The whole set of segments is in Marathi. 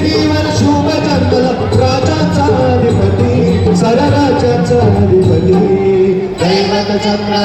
पृथ्वीवर शुभ जंगल राजाचा अधिपती सरराजाचा अधिपती. दैवत चक्र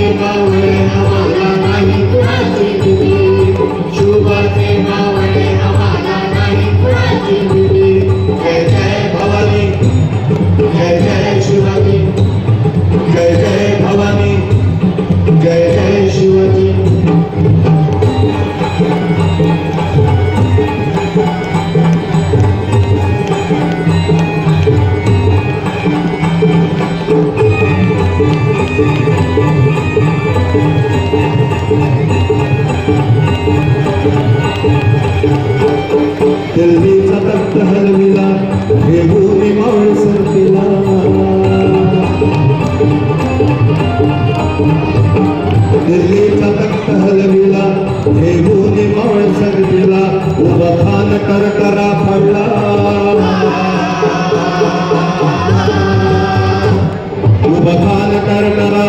Bawel, bawel. दलवीचा तक्त हलविला घेऊन मावळ सरतीला दिल्लीचा तक्त हलविला घेऊन मावळ सरतीला उभा खान करकरा पडला उभा करकरा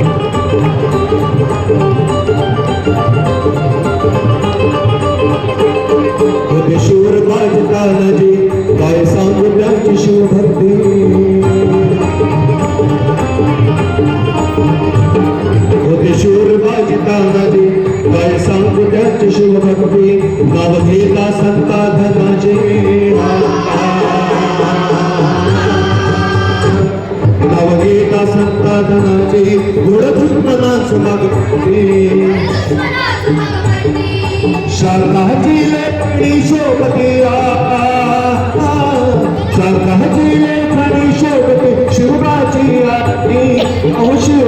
माझे ओळखून मला समागत होते शारदाची लेखणी शोभते शारदाची लेखणी शोभते शिवराची आरती.